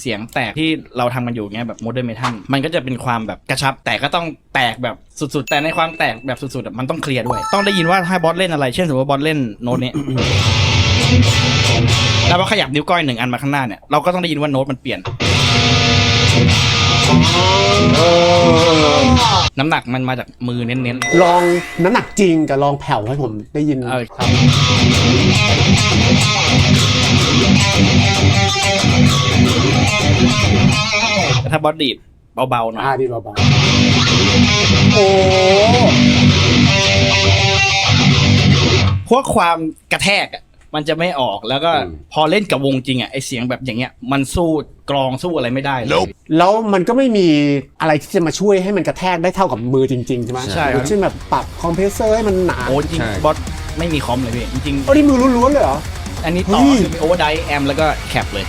เสียงแตกที่เราทำกันอยู่เงี้ยแบบโมเดิร์นเมทัลมันก็จะเป็นความแบบกระชับ แต่ก็ต้องแตกแบบสุดๆ แต่ในความแตกแบบสุดๆอะมันต้องเคลียร์ด้วย ต้องได้ยินว่าถ้าบอสเล่นอะไร เช่นสมมติว่าบอสเล่นโน้ตเนี้ยแล้วพอขยับนิ้วก้อยหนึ่งอันมาข้างหน้าเนี่ยเราก็ต้องได้ยินว่าโน้ตมันเปลี่ยน น้ำหนักมันมาจากมือเน้นลองน้ำหนักจริงกับลองแผ่วให้ผมได้ยินเออครับ ถ้าบอสดีดเบาๆหน่อยอ่าดีเบาๆโอ้พวกความกระแทกอะมันจะไม่ออกแล้วก็พอเล่นกับวงจริงอะไอเสียงแบบอย่างเงี้ย มันสู้กรองสู้อะไรไม่ได้เลยแล้วมันก็ไม่มีอะไรที่จะมาช่วยให้มันกระแทกได้เท่ากับมือจริงๆใช่ไหมใช่ครับเช่นแบบปรับคอมเพรสเซอร์ให้มันหนาโอ้จริงใช่บอสไม่มีคอมเลยพี่จริงโอ้นี่มือล้วนๆเลยเหรอๆอันนี้ต่อเฮ้ยคือโอเวอร์ไดแอมแล้วก็แคปเลย